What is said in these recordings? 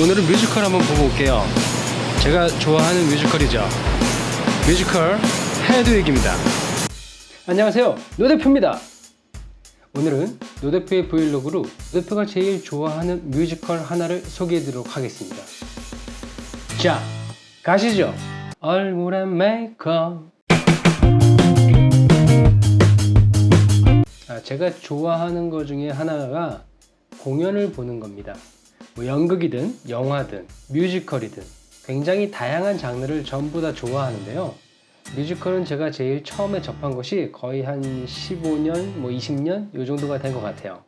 오늘은 뮤지컬 한번 보고 올게요. 제가 좋아하는 뮤지컬이죠. 뮤지컬 헤드윅입니다. 안녕하세요. 노 대표입니다. 오늘은 노 대표의 브이로그로 노 대표가 제일 좋아하는 뮤지컬 하나를 소개해 드리도록 하겠습니다. 자, 가시죠. 얼굴에 메이크업. 아, 제가 좋아하는 것 중에 하나가 공연을 보는 겁니다. 뭐 연극이든 영화든 뮤지컬이든 굉장히 다양한 장르를 전부 다 좋아하는데요. 뮤지컬은 제가 제일 처음에 접한 것이 거의 한 15년, 뭐 20년 요 정도가 된 것 같아요.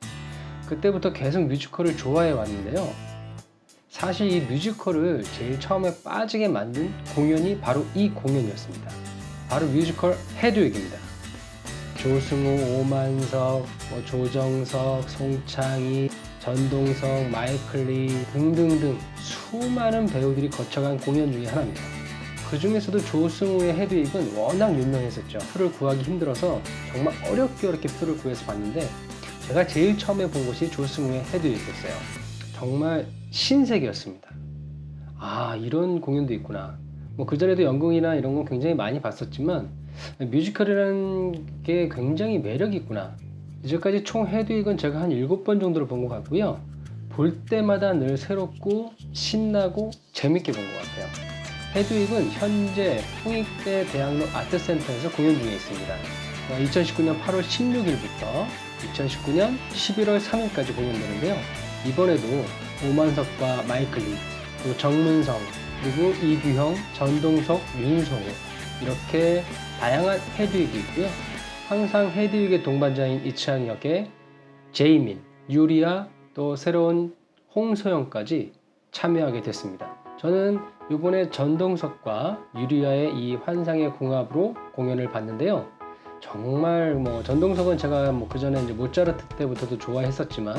그때부터 계속 뮤지컬을 좋아해 왔는데요. 사실 이 뮤지컬을 제일 처음에 빠지게 만든 공연이 바로 이 공연이었습니다. 바로 뮤지컬 헤드윅입니다. 조승우, 오만석, 뭐 조정석, 송창희, 전동석, 마이클리 등등등 수많은 배우들이 거쳐간 공연 중에 하나입니다. 그 중에서도 조승우의 헤드윅은 워낙 유명했었죠. 표를 구하기 힘들어서 정말 어렵게 어렵게 표를 구해서 봤는데 제가 제일 처음에 본 것이 조승우의 헤드윅이었어요. 정말 신세계였습니다. 아 이런 공연도 있구나. 뭐 그전에도 연극이나 이런 건 굉장히 많이 봤었지만 뮤지컬이라는 게 굉장히 매력이 있구나. 이제까지 총 헤드윅은 제가 한 7번 정도를 본 것 같고요. 볼 때마다 늘 새롭고 신나고 재밌게 본 것 같아요. 헤드윅은 현재 홍익대 대학로 아트센터에서 공연 중에 있습니다. 2019년 8월 16일부터 2019년 11월 3일까지 공연되는데요. 이번에도 오만석과 마이클리, 그리고 정문성, 그리고 이규형, 전동석, 윤성우 이렇게 다양한 헤드윅이 있고요. 항상 헤드윅의 동반자인 이치한 역의 제이민, 유리아, 또 새로운 홍소영까지 참여하게 됐습니다. 저는 이번에 전동석과 유리아의 이 환상의 궁합으로 공연을 봤는데요. 정말 뭐 전동석은 제가 뭐 그전에 이제 모차르트 때부터도 좋아했었지만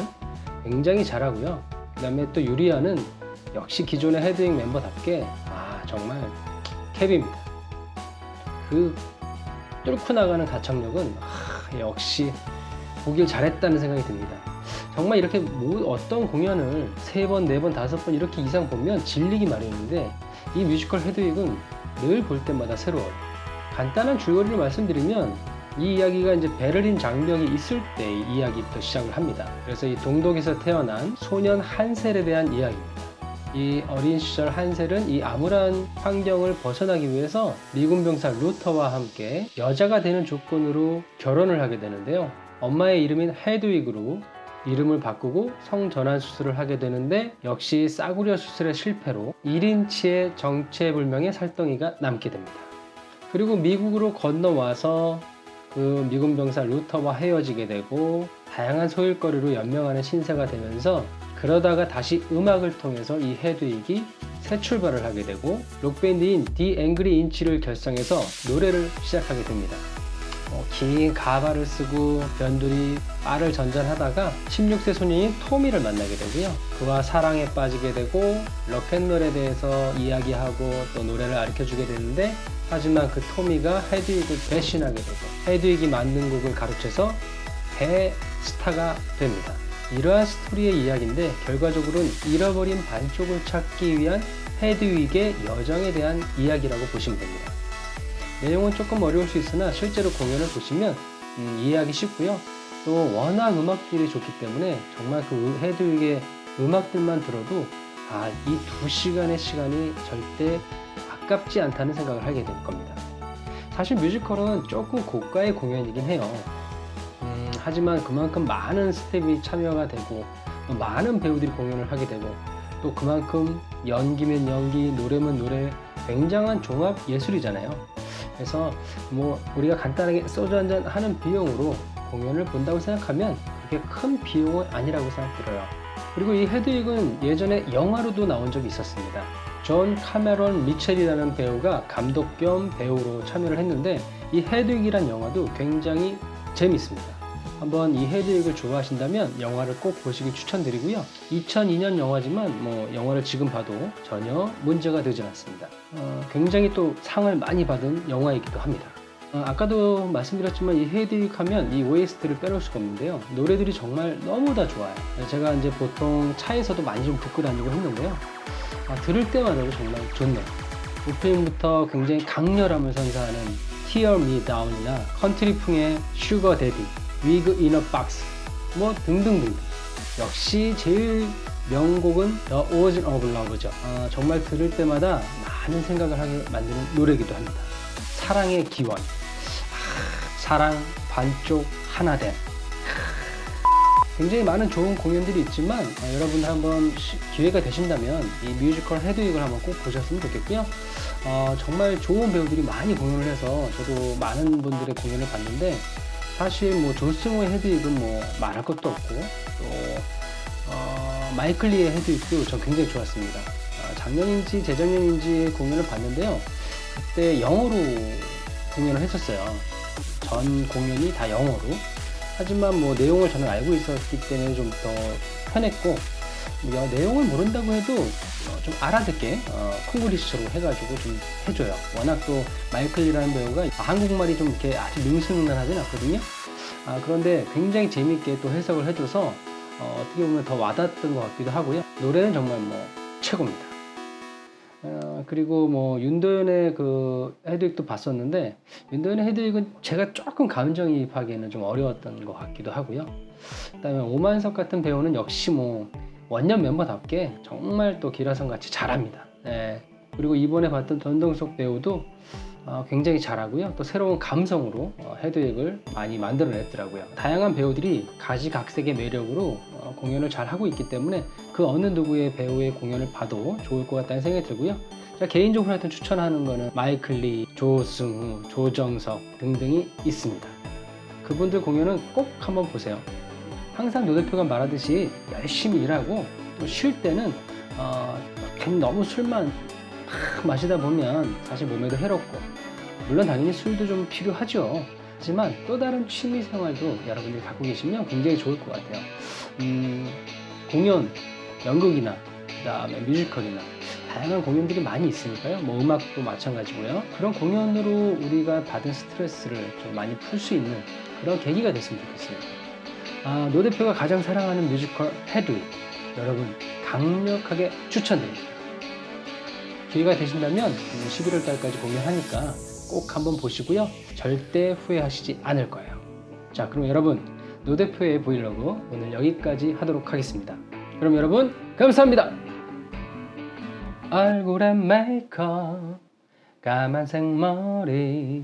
굉장히 잘하고요. 그다음에 또 유리아는 역시 기존의 헤드윅 멤버답게 아 정말 캡입니다. 그 뚫고 나가는 가창력은 아, 역시 보길 잘했다는 생각이 듭니다. 정말 이렇게 뭐 어떤 공연을 세 번, 네 번, 다섯 번 이렇게 이상 보면 질리기 마련인데 이 뮤지컬 헤드윅은 늘 볼 때마다 새로워요. 간단한 줄거리를 말씀드리면 이 이야기가 이제 베를린 장벽이 있을 때의 이야기부터 시작을 합니다. 그래서 이 동독에서 태어난 소년 한셀에 대한 이야기입니다. 이 어린 시절 한셀은 이 암울한 환경을 벗어나기 위해서 미군 병사 루터와 함께 여자가 되는 조건으로 결혼을 하게 되는데요. 엄마의 이름인 헤드윅으로 이름을 바꾸고 성전환 수술을 하게 되는데 역시 싸구려 수술의 실패로 1인치의 정체불명의 살덩이가 남게 됩니다. 그리고 미국으로 건너와서 그 미군 병사 루터와 헤어지게 되고 다양한 소일거리로 연명하는 신세가 되면서 그러다가 다시 음악을 통해서 이 헤드윅이 새 출발을 하게 되고 록밴드인 디 앵그리 인치를 결성해서 노래를 시작하게 됩니다. 어, 긴 가발을 쓰고 변두리 빠를 전전하다가 16세 소년인 토미를 만나게 되고요. 그와 사랑에 빠지게 되고 럭앤롤에 대해서 이야기하고 또 노래를 가르쳐주게 되는데 하지만 그 토미가 헤드윅을 배신하게 되고 헤드윅이 만든 곡을 가르쳐서 대스타가 됩니다. 이러한 스토리의 이야기인데 결과적으로는 잃어버린 반쪽을 찾기 위한 헤드윅의 여정에 대한 이야기라고 보시면 됩니다. 내용은 조금 어려울 수 있으나 실제로 공연을 보시면 음, 이해하기 쉽고요. 또 워낙 음악들이 좋기 때문에 정말 그 헤드윅의 음악들만 들어도 아, 이 두 시간의 시간이 절대 아깝지 않다는 생각을 하게 될 겁니다. 사실 뮤지컬은 조금 고가의 공연이긴 해요. 음, 하지만 그만큼 많은 스텝이 참여가 되고 또 많은 배우들이 공연을 하게 되고 또 그만큼 연기면 연기, 노래면 노래 굉장한 종합 예술이잖아요. 그래서 뭐 우리가 간단하게 소주 한 잔 하는 비용으로 공연을 본다고 생각하면 그렇게 큰 비용은 아니라고 생각 들어요. 그리고 이 헤드윅은 예전에 영화로도 나온 적이 있었습니다. 존 카메론 미첼이라는 배우가 감독 겸 배우로 참여를 했는데 이 헤드윅이란 영화도 굉장히 재밌습니다. 한번 이 헤드윅을 좋아하신다면 영화를 꼭 보시기 추천드리고요. 2002년 영화지만 뭐 영화를 지금 봐도 전혀 문제가 되지 않습니다. 어, 굉장히 또 상을 많이 받은 영화이기도 합니다. 어, 아까도 말씀드렸지만 이 헤드윅 하면 이 OST를 빼놓을 수가 없는데요. 노래들이 정말 너무 다 좋아요. 제가 이제 보통 차에서도 많이 좀 듣고 다니고 했는데요. 아, 들을 때마다 정말 좋네요. 오프닝부터 굉장히 강렬함을 선사하는 Tear Me Down이나 컨트리풍의 Sugar Daddy, In a Box 뭐 등등등 역시 제일 명곡은 The Ocean of Love죠. 아, 정말 들을 때마다 많은 생각을 하게 만드는 노래이기도 합니다. 사랑의 기원, 아, 사랑 반쪽 하나 됨. 굉장히 많은 좋은 공연들이 있지만 아, 여러분 한번 시- 기회가 되신다면 이 뮤지컬 헤드윅을 한번 꼭 보셨으면 좋겠고요. 어, 정말 좋은 배우들이 많이 공연을 해서 저도 많은 분들의 공연을 봤는데 사실 뭐 존스모의 헤드윅은 뭐 말할 것도 없고 또 어, 마이클리의 헤드윅도 저 굉장히 좋았습니다. 아, 작년인지 재작년인지 공연을 봤는데요. 그때 영어로 공연을 했었어요. 전 공연이 다 영어로. 하지만 뭐 내용을 저는 알고 있었기 때문에 좀 더 편했고 내용을 모른다고 해도 어, 좀 알아듣게 어, 콩글리시로 해가지고 좀 해줘요. 워낙 또 마이클이라는 배우가 한국말이 좀 이렇게 아주 능수능란하진 않거든요. 아, 그런데 굉장히 재밌게 또 해석을 해줘서 어, 떻게 보면 더 와닿았던 것 같기도 하고요. 노래는 정말 뭐 최고입니다. 어, 그리고 뭐 윤도현의 그 헤드윅도 봤었는데 윤도현의 헤드윅은 제가 조금 감정이입하기에는 좀 어려웠던 것 같기도 하고요. 그다음에 오만석 같은 배우는 역시 뭐 원년 멤버답게 정말 또 기라성 같이 잘합니다. 네. 그리고 이번에 봤던 전동석 배우도 어, 굉장히 잘하고요. 또 새로운 감성으로 어, 헤드윅을 많이 만들어냈더라고요. 다양한 배우들이 가지각색의 매력으로 어, 공연을 잘 하고 있기 때문에 그 어느 누구의 배우의 공연을 봐도 좋을 것 같다는 생각이 들고요. 제가 개인적으로 하여튼 추천하는 거는 마이클 리, 조승우, 조정석 등등이 있습니다. 그분들 공연은 꼭 한번 보세요. 항상 노 대표가 말하듯이 열심히 일하고 또 쉴 때는 어, 너무 술만 막 마시다 보면 사실 몸에도 해롭고 물론 당연히 술도 좀 필요하죠. 하지만 또 다른 취미 생활도 여러분들이 갖고 계시면 굉장히 좋을 것 같아요. 음, 공연, 연극이나 그다음에 뮤지컬이나 다양한 공연들이 많이 있으니까요. 뭐 음악도 마찬가지고요. 그런 공연으로 우리가 받은 스트레스를 좀 많이 풀 수 있는 그런 계기가 됐으면 좋겠습니다. 아, 노 대표가 가장 사랑하는 뮤지컬 헤드윅 여러분 강력하게 추천드립니다. 기회가 되신다면 11월 달까지 공연하니까 꼭 한번 보시고요. 절대 후회하시지 않을 거예요. 자, 그럼 여러분 노 대표의 브이로그 오늘 여기까지 하도록 하겠습니다. 그럼 여러분 감사합니다. 얼굴에 메이크업 까만색 머리